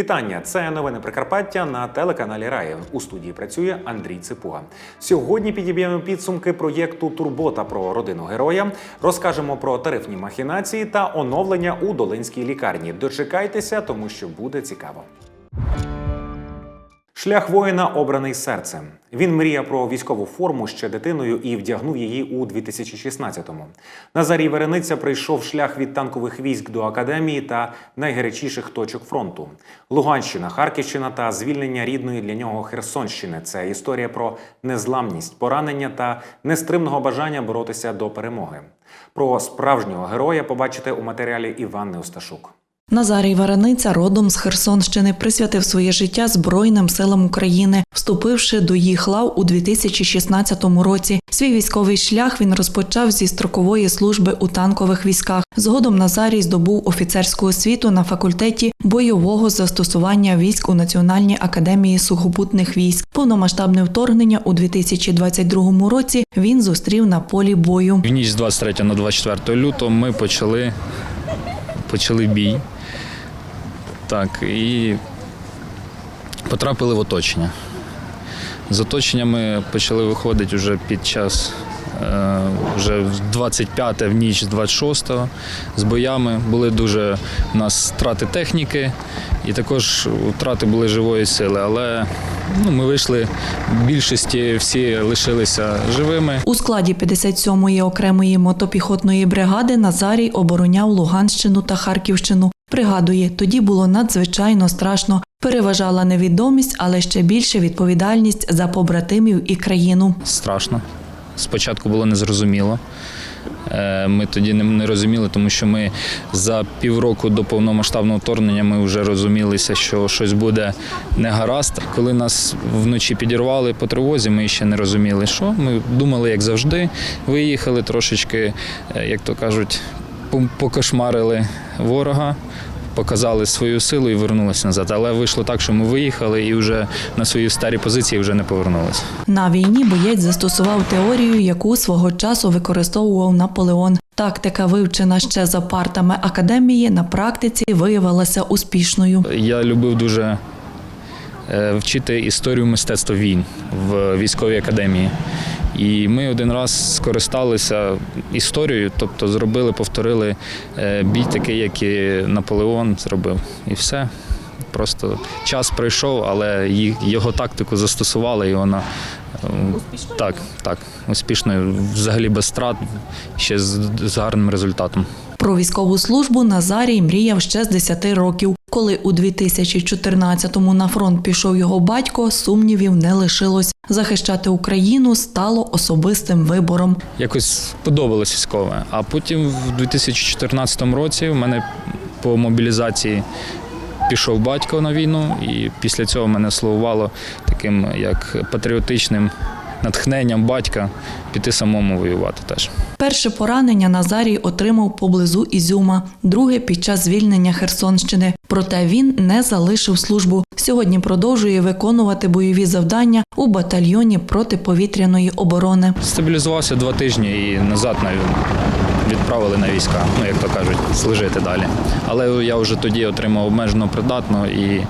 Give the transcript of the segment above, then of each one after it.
Вітання! Це новини Прикарпаття на телеканалі Раї. У студії працює Андрій Ципуга. Сьогодні підіб'ємо підсумки проєкту Турбота про родину героя. Розкажемо про тарифні махінації та оновлення у Долинській лікарні. Дочекайтеся, тому що буде цікаво. Шлях воїна обраний серцем. Він мріяв про військову форму ще дитиною і вдягнув її у 2016-му. Назарій Верениця прийшов шлях від танкових військ до академії та найгарячіших точок фронту. Луганщина, Харківщина та звільнення рідної для нього Херсонщини це історія про незламність, поранення та нестримного бажання боротися до перемоги. Про справжнього героя побачите у матеріалі Іванни Осташук. Назарій Вараниця родом з Херсонщини присвятив своє життя Збройним силам України, вступивши до їх лав у 2016 році. Свій військовий шлях він розпочав зі строкової служби у танкових військах. Згодом Назарій здобув офіцерську освіту на факультеті бойового застосування військ у Національній академії сухопутних військ. Повномасштабне вторгнення у 2022 році він зустрів на полі бою. В ніч з 23 на 24 лютого ми почали, почали бій. Так, і потрапили в оточення. З оточення ми почали виходити вже під час е, вже в 25 в ніч з 26 з боями. Були дуже у нас втрати техніки і також втрати були живої сили. Але ну, ми вийшли, в більшості всі лишилися живими. У складі 57-ї окремої мотопіхотної бригади Назарій обороняв Луганщину та Харківщину. Пригадує, тоді було надзвичайно страшно. Переважала невідомість, але ще більше відповідальність за побратимів і країну. страшно. Спочатку було незрозуміло. Е, Ми тоді не- розуміли, тому що ми за півроку до повномасштабного вторгнення ми вже розумілися, що щось буде не гаразд. Коли нас вночі підірвали по тривозі, ми ще не розуміли, що. Ми думали, як завжди, виїхали трошечки, е, як то кажуть, покошмарили ворога. Показали свою силу і вернулися назад. Але вийшло так, що ми виїхали і вже на свої старі позиції вже не повернулися. На війні боєць застосував теорію, яку свого часу використовував Наполеон. Тактика, вивчена ще за партами академії, на практиці виявилася успішною. Я любив дуже е, вчити історію мистецтва війн в військовій академії. І ми один раз скористалися історією, тобто зробили, повторили е, бій такий, як і Наполеон зробив. І все. Просто час пройшов, але його тактику застосували, і вона е, так, так, успішно, взагалі без страт, ще з, з гарним результатом. Про військову службу Назарій мріяв ще з 10 років. Коли у 2014-му на фронт пішов його батько, сумнівів не лишилось. Захищати Україну стало особистим вибором. якось подобалось військове. А потім в 2014 році в мене по мобілізації пішов батько на війну, і після цього мене слугувало таким як патріотичним натхненням батька піти самому воювати теж. Перше поранення Назарій отримав поблизу Ізюма, друге під час звільнення Херсонщини. Проте він не залишив службу. Сьогодні продовжує виконувати бойові завдання у батальйоні протиповітряної оборони. Стабілізувався два тижні і назад навіть відправили на війська, ну як то кажуть, служити далі. Але я вже тоді отримав обмежено придатно і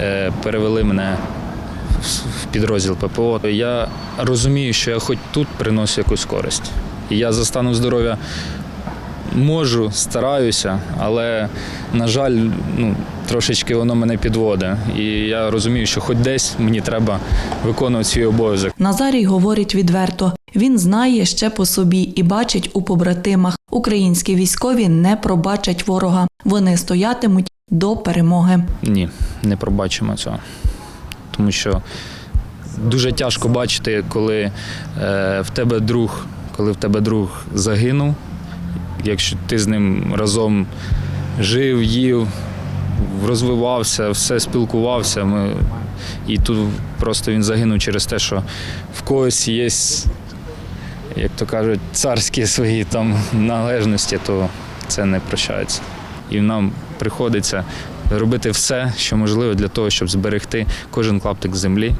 е, перевели мене в- підрозділ ППО. Я розумію, що я хоч тут приношу якусь користь. І я за станом здоров'я можу, стараюся, але, на жаль, ну, трошечки воно мене підводить. І я розумію, що хоч десь мені треба виконувати свій обов'язок. Назарій говорить відверто. Він знає ще по собі і бачить у побратимах. Українські військові не пробачать ворога. Вони стоятимуть до перемоги. Ні, не пробачимо цього. Тому що дуже тяжко бачити, коли е, в тебе друг, коли в тебе друг загинув, якщо ти з ним разом жив, їв, розвивався, все спілкувався. Ми, і тут просто він загинув через те, що в когось є, як то кажуть, царські свої там належності, то це не прощається. І нам приходиться робити все, що можливо для того, щоб зберегти кожен клаптик землі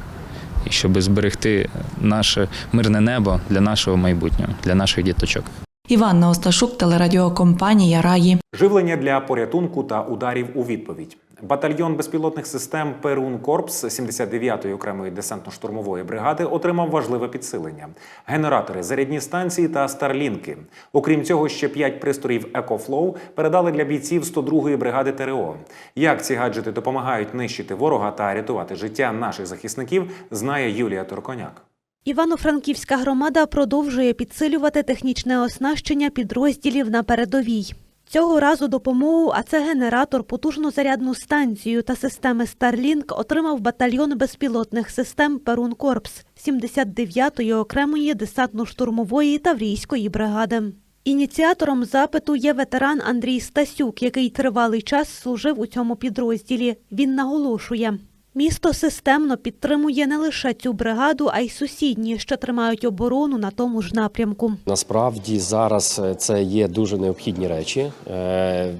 і щоб зберегти наше мирне небо для нашого майбутнього, для наших діточок. Іванна Осташук, телерадіокомпанія Раї. Живлення для порятунку та ударів у відповідь. Батальйон безпілотних систем Перун Корпс 79-ї окремої десантно-штурмової бригади отримав важливе підсилення: генератори, зарядні станції та старлінки. Окрім цього, ще п'ять пристроїв EcoFlow передали для бійців 102-ї бригади ТРО. Як ці гаджети допомагають нищити ворога та рятувати життя наших захисників, знає Юлія Торконяк. Івано-Франківська громада продовжує підсилювати технічне оснащення підрозділів на передовій. Цього разу допомогу, а це генератор, потужну зарядну станцію та системи Starlink отримав батальйон безпілотних систем Перун Корпс 79-ї окремої десантно-штурмової таврійської бригади. Ініціатором запиту є ветеран Андрій Стасюк, який тривалий час служив у цьому підрозділі. Він наголошує. Місто системно підтримує не лише цю бригаду, а й сусідні, що тримають оборону на тому ж напрямку. Насправді зараз е, це є дуже необхідні речі. Е,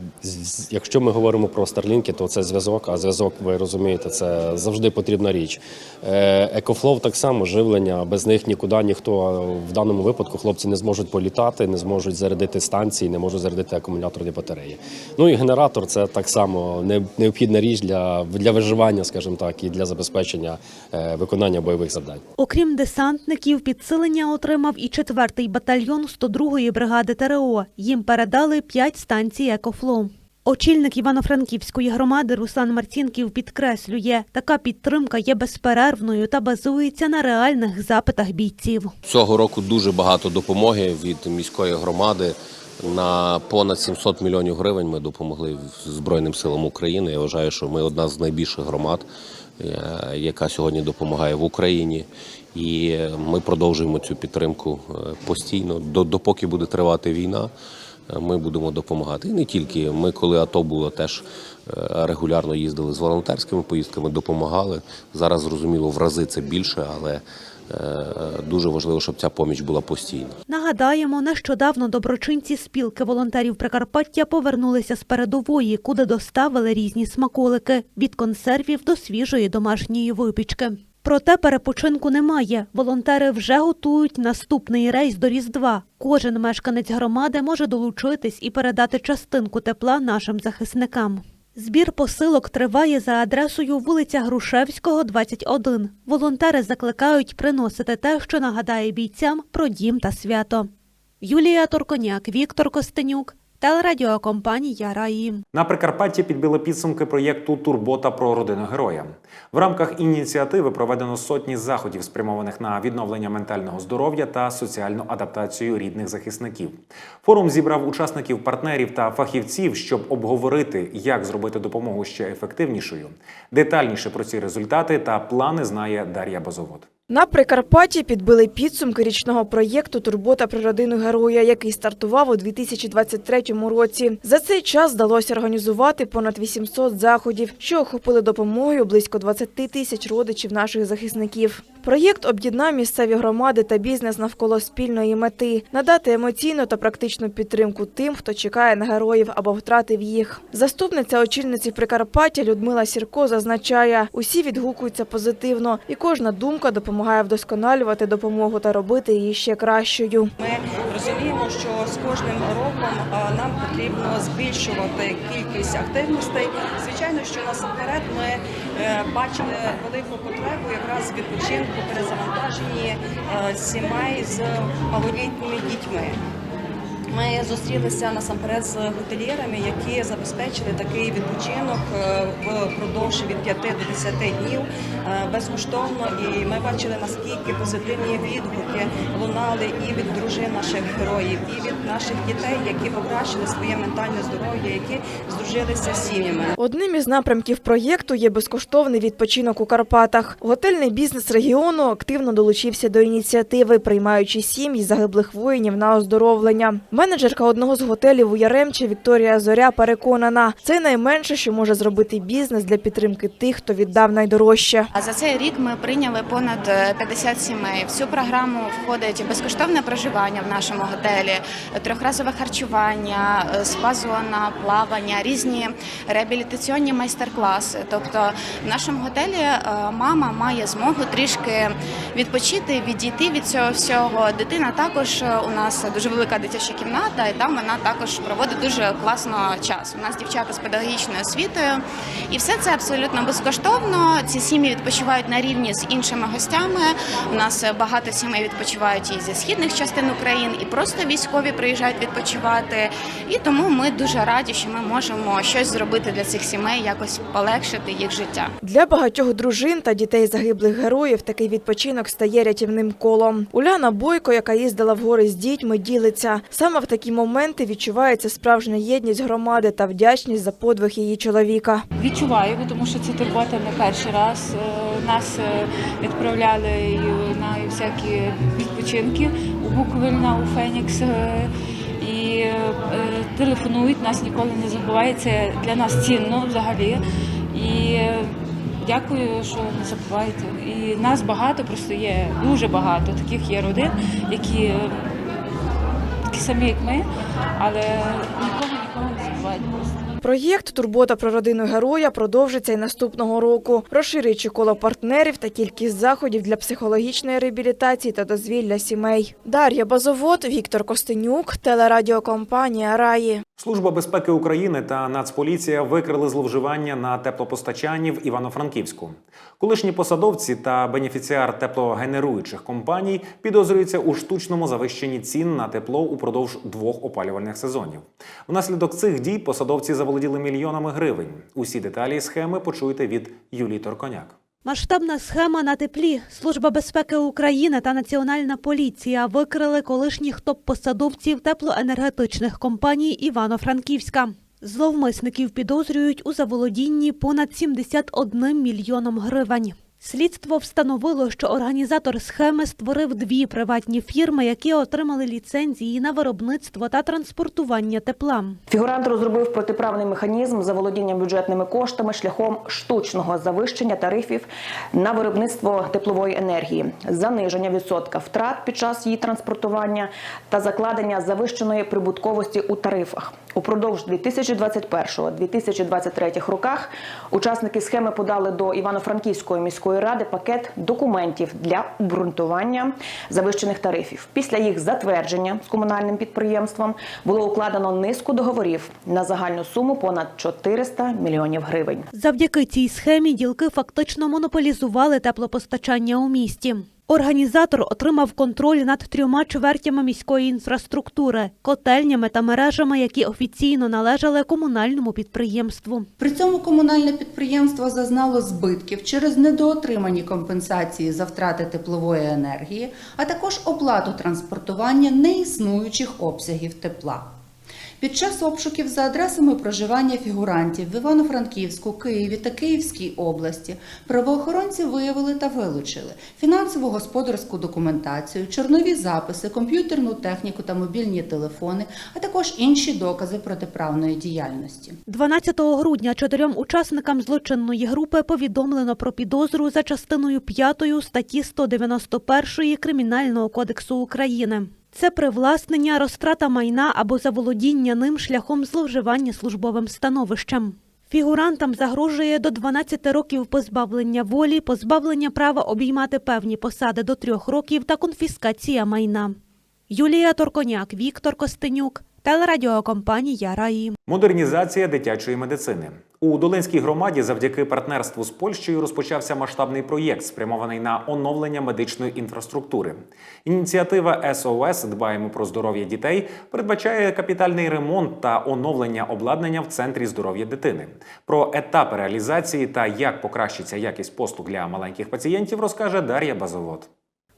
Якщо ми говоримо про старлінки, то це зв'язок. А зв'язок, ви розумієте, це завжди потрібна річ. Е, Екофлоу так само живлення. Без них нікуди ніхто в даному випадку хлопці не зможуть політати, не зможуть зарядити станції, не можуть зарядити акумуляторні батареї. Ну і генератор це так само необхідна річ для, для виживання, скажімо так, і для забезпечення е, виконання бойових завдань. Окрім десантників, підсилення отримав і 4-й батальйон 102-ї бригади ТРО. Їм передали 5 станцій «Екофлоу». Очільник Івано-Франківської громади Руслан Марцінків підкреслює, така підтримка є безперервною та базується на реальних запитах бійців. Цього року дуже багато допомоги від міської громади. На понад 700 мільйонів гривень ми допомогли Збройним силам України. Я вважаю, що ми одна з найбільших громад, е, яка сьогодні допомагає в Україні. І ми продовжуємо цю підтримку е, постійно. До- Допоки буде тривати війна, е, ми будемо допомагати. І не тільки ми, коли АТО було, теж регулярно їздили з волонтерськими поїздками, допомагали. Зараз зрозуміло, в рази це більше, але дуже важливо, щоб ця поміч була постійна. Нагадаємо, нещодавно доброчинці спілки волонтерів Прикарпаття повернулися з передової, куди доставили різні смаколики від консервів до свіжої домашньої випічки. Проте перепочинку немає. Волонтери вже готують наступний рейс до Різдва. Кожен мешканець громади може долучитись і передати частинку тепла нашим захисникам. Збір посилок триває за адресою вулиця Грушевського, 21. Волонтери закликають приносити те, що нагадає бійцям про дім та свято. Юлія Торконяк, Віктор Костенюк, телерадіокомпанія Раї. На Прикарпатті підбили підсумки проєкту Турбота про родину героя. В рамках ініціативи проведено сотні заходів, спрямованих на відновлення ментального здоров'я та соціальну адаптацію рідних захисників. Форум зібрав учасників, партнерів та фахівців, щоб обговорити, як зробити допомогу ще ефективнішою. Детальніше про ці результати та плани знає Дар'я Базовод. На Прикарпатті підбили підсумки річного проєкту Турбота про родину героя, який стартував у 2023 році. За цей час вдалося організувати понад 800 заходів, що охопили допомогою близько 20 тисяч родичів наших захисників. Проєкт об'єднав місцеві громади та бізнес навколо спільної мети надати емоційну та практичну підтримку тим, хто чекає на героїв або втратив їх. Заступниця очільниці Прикарпаття Людмила Сірко зазначає, усі відгукуються позитивно, і кожна думка допомагає вдосконалювати допомогу та робити її ще кращою. Ми розуміємо, що з кожним роком нам потрібно збільшувати кількість активностей. Звичайно, що насамперед ми е, бачили велику потребу якраз відпочинку перезавантаженні е, сімей з малолітніми дітьми. Ми зустрілися насамперед з готельєрами, які забезпечили такий відпочинок е, впродовж від 5 до 10 днів е, безкоштовно. І ми бачили наскільки позитивні відгуки лунали і від дружин наших героїв, і від наших дітей, які покращили своє ментальне здоров'я, які здружилися з сім'ями. Одним із напрямків проєкту є безкоштовний відпочинок у Карпатах. Готельний бізнес регіону активно долучився до ініціативи, приймаючи сім'ї загиблих воїнів на оздоровлення. Менеджерка одного з готелів у Яремчі Вікторія Зоря переконана, це найменше, що може зробити бізнес для підтримки тих, хто віддав найдорожче. За цей рік ми прийняли понад е, 50 сімей. В цю програму входить безкоштовне проживання в нашому готелі, трьохразове харчування, е, спа-зона, плавання, різні реабілітаційні майстер-класи. Тобто в нашому готелі е, мама має змогу трішки відпочити, відійти від цього всього. Дитина також е, у нас дуже велика дитяча кімната. Кімната, і там вона також проводить дуже класно час. У нас дівчата з педагогічною освітою, і все це абсолютно безкоштовно. Ці сім'ї відпочивають на рівні з іншими гостями. У нас багато сімей відпочивають і зі східних частин України, і просто військові приїжджають відпочивати. І тому ми дуже раді, що ми можемо щось зробити для цих сімей, якось полегшити їх життя. Для багатьох дружин та дітей загиблих героїв такий відпочинок стає рятівним колом. Уляна Бойко, яка їздила в гори з дітьми, ділиться. Саме в такі моменти відчувається справжня єдність громади та вдячність за подвиг її чоловіка. Відчуваю, тому що це турбота не перший раз. Е, Нас е, відправляли на всякі відпочинки у Буковельна, у Фенікс. е, І телефонують, нас ніколи не забувають. Це для нас цінно взагалі. І дякую, що не забуваєте. І нас багато, просто є дуже багато таких є родин, які, самі, як ми, але нікого нікого не забувають просто. Проєкт Турбота про родину героя продовжиться й наступного року, розширюючи коло партнерів та кількість заходів для психологічної реабілітації та дозвілля сімей. Дар'я Базовод, Віктор Костенюк, телерадіокомпанія Раї. Служба безпеки України та Нацполіція викрили зловживання на теплопостачанні в Івано-Франківську. Колишні посадовці та бенефіціар теплогенеруючих компаній підозрюються у штучному завищенні цін на тепло упродовж двох опалювальних сезонів. Внаслідок цих дій посадовці заволоділи мільйонами гривень. Усі деталі схеми почуєте від Юлії Торконяк. Масштабна схема на теплі. Служба безпеки України та Національна поліція викрили колишніх топ-посадовців теплоенергетичних компаній Івано-Франківська. Зловмисників підозрюють у заволодінні понад 71 мільйоном гривень. Слідство встановило, що організатор схеми створив дві приватні фірми, які отримали ліцензії на виробництво та транспортування тепла. Фігурант розробив протиправний механізм заволодіння бюджетними коштами шляхом штучного завищення тарифів на виробництво теплової енергії, заниження відсотка втрат під час її транспортування та закладення завищеної прибутковості у тарифах. Упродовж 2021-2023 роках учасники схеми подали до Івано-Франківської міської ради пакет документів для обґрунтування завищених тарифів. Після їх затвердження з комунальним підприємством було укладено низку договорів на загальну суму понад 400 мільйонів гривень. Завдяки цій схемі ділки фактично монополізували теплопостачання у місті. Організатор отримав контроль над трьома чвертями міської інфраструктури, котельнями та мережами, які офіційно належали комунальному підприємству. При цьому комунальне підприємство зазнало збитків через недоотримані компенсації за втрати теплової енергії, а також оплату транспортування неіснуючих обсягів тепла. Під час обшуків за адресами проживання фігурантів в Івано-Франківську, Києві та Київській області правоохоронці виявили та вилучили фінансово-господарську документацію, чорнові записи, комп'ютерну техніку та мобільні телефони, а також інші докази протиправної діяльності. 12 грудня чотирьом учасникам злочинної групи повідомлено про підозру за частиною 5 статті 191 Кримінального кодексу України. Це привласнення, розтрата майна або заволодіння ним шляхом зловживання службовим становищем. Фігурантам загрожує до 12 років позбавлення волі, позбавлення права обіймати певні посади до трьох років та конфіскація майна. Юлія Торконяк, Віктор Костенюк, телерадіокомпанія Раї. Модернізація дитячої медицини у Долинській громаді завдяки партнерству з Польщею розпочався масштабний проєкт, спрямований на оновлення медичної інфраструктури. Ініціатива СОС Дбаємо про здоров'я дітей передбачає капітальний ремонт та оновлення обладнання в центрі здоров'я дитини. Про етапи реалізації та як покращиться якість послуг для маленьких пацієнтів, розкаже Дар'я Базовод.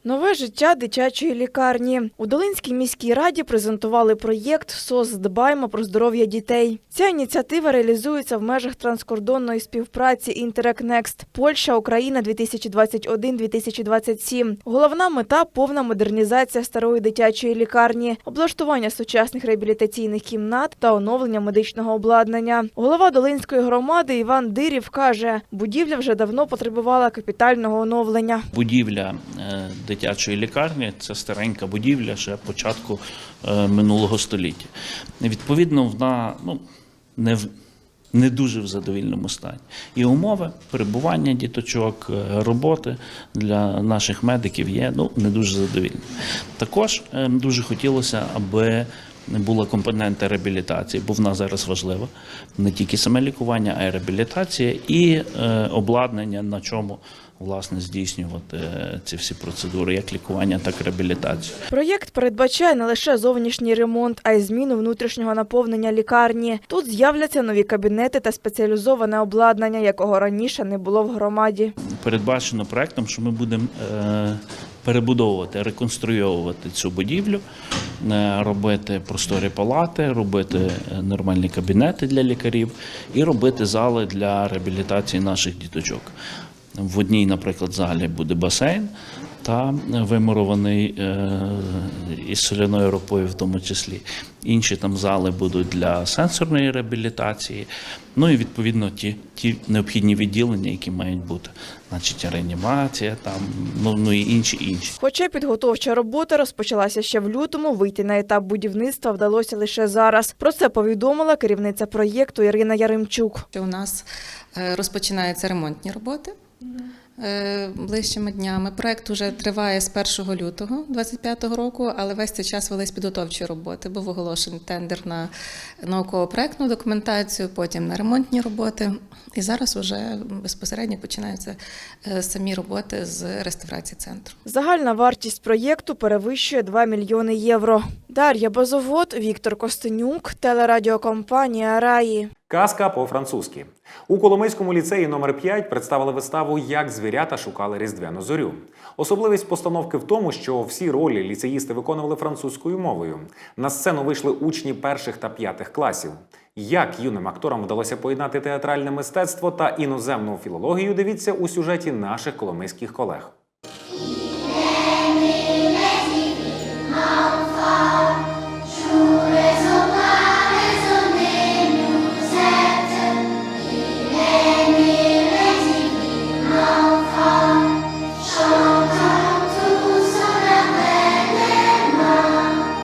Нове життя дитячої лікарні у Долинській міській раді презентували проєкт СОС Дбаймо про здоров'я дітей. Ця ініціатива реалізується в межах транскордонної співпраці Інтерекнекст Польща Україна 2021-2027. Головна мета повна модернізація старої дитячої лікарні, облаштування сучасних реабілітаційних кімнат та оновлення медичного обладнання. Голова Долинської громади Іван Дирів каже, будівля вже давно потребувала капітального оновлення. Будівля е, дитячої лікарні це старенька будівля ще початку е, минулого століття. Відповідно, вона ну, не не дуже в задовільному стані. І умови перебування діточок, е, роботи для наших медиків є ну, не дуже задовільні. Також е, дуже хотілося, аби була компонента реабілітації, бо вона зараз важлива. Не тільки саме лікування, а й реабілітація і е, обладнання, на чому власне здійснювати е, ці всі процедури, як лікування, так і реабілітацію. Проєкт передбачає не лише зовнішній ремонт, а й зміну внутрішнього наповнення лікарні. Тут з'являться нові кабінети та спеціалізоване обладнання, якого раніше не було в громаді. передбачено проектом, що ми будемо е, перебудовувати, реконструйовувати цю будівлю, е, робити просторі палати, робити е, нормальні кабінети для лікарів і робити зали для реабілітації наших діточок. В одній, наприклад, залі буде басейн та вимурований е, із соляною ропою, в тому числі. Інші там зали будуть для сенсорної реабілітації. Ну і відповідно ті, ті необхідні відділення, які мають бути, значить реанімація, там ну, ну і інші інші. Хоча підготовча робота розпочалася ще в лютому, вийти на етап будівництва вдалося лише зараз. Про це повідомила керівниця проєкту Ірина Яремчук. у нас е, розпочинаються ремонтні роботи. Е, Ближчими днями проект вже триває з 1 лютого 2025 року, але весь цей час велись підготовчі роботи. Був оголошений тендер на науково-проектну документацію, потім на ремонтні роботи. І зараз вже безпосередньо починаються е, самі роботи з реставрації центру. Загальна вартість проєкту перевищує 2 мільйони євро. Дар'я Базовод, Віктор Костенюк, телерадіокомпанія Раї. Казка по-французьки. У Коломийському ліцеї номер 5 представили виставу Як звірята шукали різдвяну зорю. Особливість постановки в тому, що всі ролі ліцеїсти виконували французькою мовою. На сцену вийшли учні перших та п'ятих класів. Як юним акторам вдалося поєднати театральне мистецтво та іноземну філологію, дивіться у сюжеті наших коломийських колег.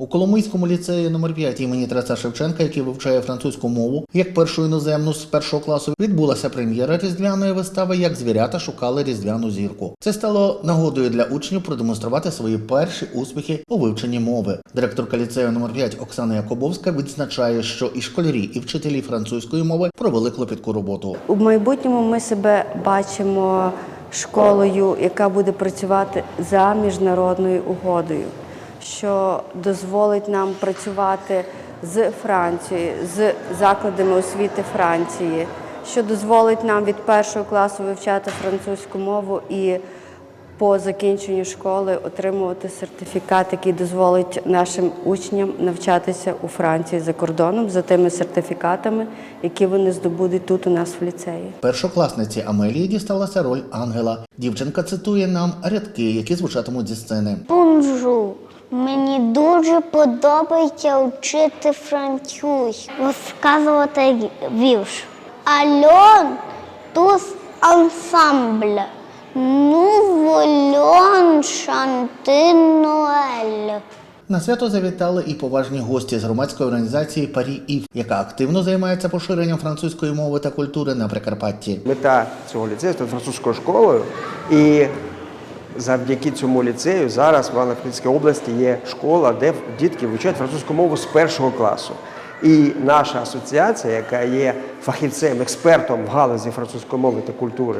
Коломийському ліцеї номер 5 імені Тараса Шевченка, який вивчає французьку мову як першу іноземну з першого класу, відбулася прем'єра різдвяної вистави Як звірята шукали різдвяну зірку. Це стало нагодою для учнів продемонструвати свої перші успіхи у вивченні мови. Директорка ліцею номер 5 Оксана Якобовська відзначає, що і школярі, і вчителі французької мови провели клопітку роботу. У майбутньому ми себе бачимо школою, яка буде працювати за міжнародною угодою, що дозволить нам працювати з Францією, з закладами освіти Франції, що дозволить нам від першого класу вивчати французьку мову і по закінченню школи отримувати сертифікат, який дозволить нашим учням навчатися у Франції за кордоном за тими сертифікатами, які вони здобудуть тут у нас в ліцеї. Першокласниці Амелії дісталася роль ангела. Дівчинка цитує нам рядки, які звучатимуть зі сцени. Бонжу. Мені дуже подобається вчити французьку, розказувати вірш. Альон тус ансамбль. Ну вольон шанти Ноель. На свято завітали і поважні гості з громадської організації Парі Ів, яка активно займається поширенням французької мови та культури на Прикарпатті. Мета цього ліцею стати французькою школою. І завдяки цьому ліцею зараз в Івано-Франківській області є школа, де дітки вивчають французьку мову з першого класу. І наша асоціація, яка є фахівцем, експертом в галузі французької мови та культури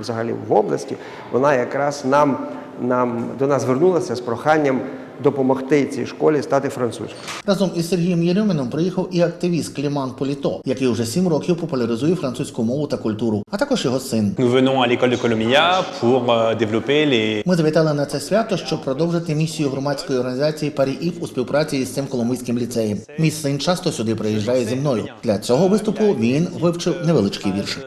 взагалі в області, вона якраз нам, нам до нас звернулася з проханням допомогти цій школі стати французькою. Разом із Сергієм Єрьоміном приїхав і активіст Кліман Політо, який вже сім років популяризує французьку мову та культуру, а також його син. Euh, Ми завітали на це свято, щоб продовжити місію громадської організації Парі Ів у співпраці із цим коломийським ліцеєм. Мій син часто сюди приїжджає зі мною. Для цього виступу він вивчив невеличкий вірш.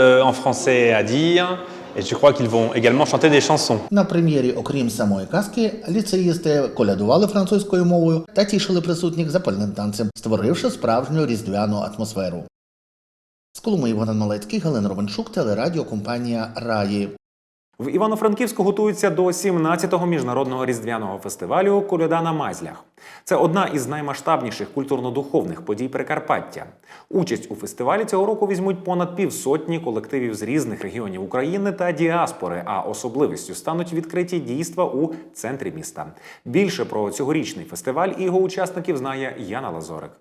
Et je crois qu'ils vont également chanter des chansons. На прем'єрі, окрім самої казки, ліцеїсти колядували французькою мовою та тішили присутніх запальним танцем, створивши справжню різдвяну атмосферу. З Колуми Богдан Малецький, Галина Романчук, телерадіокомпанія Раї. В Івано-Франківську готуються до 17-го міжнародного різдвяного фестивалю Коляда на Мазлях. Це одна із наймасштабніших культурно-духовних подій Прикарпаття. Участь у фестивалі цього року візьмуть понад півсотні колективів з різних регіонів України та діаспори. А особливістю стануть відкриті дійства у центрі міста. Більше про цьогорічний фестиваль і його учасників знає Яна Лазорик.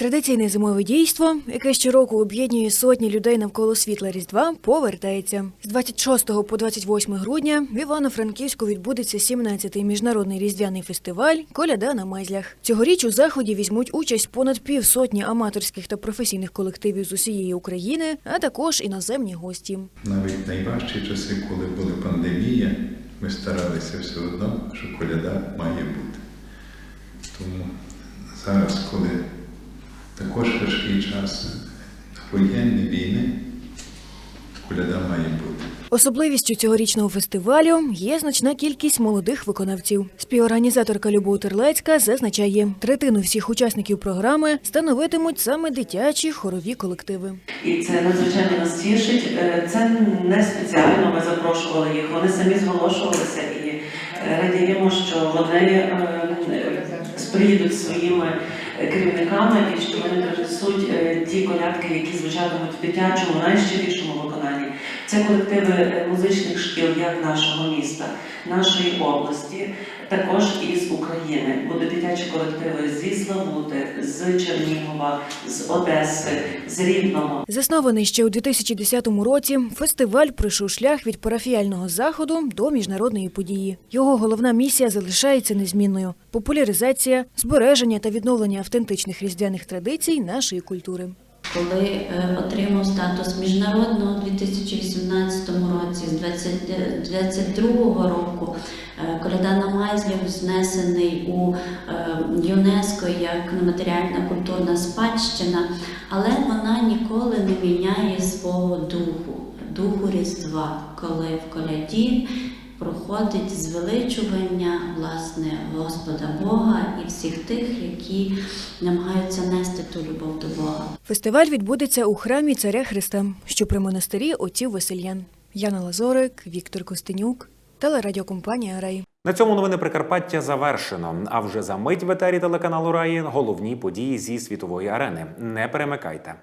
Традиційне зимове дійство, яке щороку об'єднує сотні людей навколо світла Різдва, повертається. З 26 по 28 грудня в Івано-Франківську відбудеться 17-й міжнародний різдвяний фестиваль Коляда на Мазлях. Цьогоріч у заході візьмуть участь понад півсотні аматорських та професійних колективів з усієї України, а також іноземні гості. Навіть найважчі часи, коли була пандемія, ми старалися все одно, що коляда має бути. Тому зараз, коли також важкий час воєнні війни, коляда має бути. Особливістю цьогорічного фестивалю є значна кількість молодих виконавців. Співорганізаторка Любов Терлецька зазначає, третину всіх учасників програми становитимуть саме дитячі хорові колективи. І це надзвичайно нас тішить. Е, Це не спеціально ми запрошували їх. Вони самі зголошувалися і е, радіємо, що вони е, приїдуть своїми керівниками і що вони принесуть е, ті колядки, які звучатимуть в дитячому, найщирішому виконанні. Це колективи музичних шкіл як нашого міста, нашої області, також із України. Будуть дитячі колективи зі Славути, з Чернігова, з Одеси, з Рівного. Заснований ще у 2010 році, фестиваль пройшов шлях від парафіяльного заходу до міжнародної події. Його головна місія залишається незмінною: популяризація, збереження та відновлення автентичних різдвяних традицій нашої культури. Коли е, отримав статус міжнародного у 2018 році, з 2022 року е, Коляда на Майзлів знесений у е, ЮНЕСКО як нематеріальна культурна спадщина, але вона ніколи не міняє свого духу, духу Різдва, коли в коляді проходить звеличування власне Господа Бога і всіх тих, які намагаються нести ту любов до Бога. Фестиваль відбудеться у храмі царя Христа, що при монастирі отців Васильян. Яна Лазорик, Віктор Костенюк, телерадіокомпанія Рей. На цьому новини Прикарпаття завершено. А вже за мить в етері телеканалу Раї головні події зі світової арени. Не перемикайте.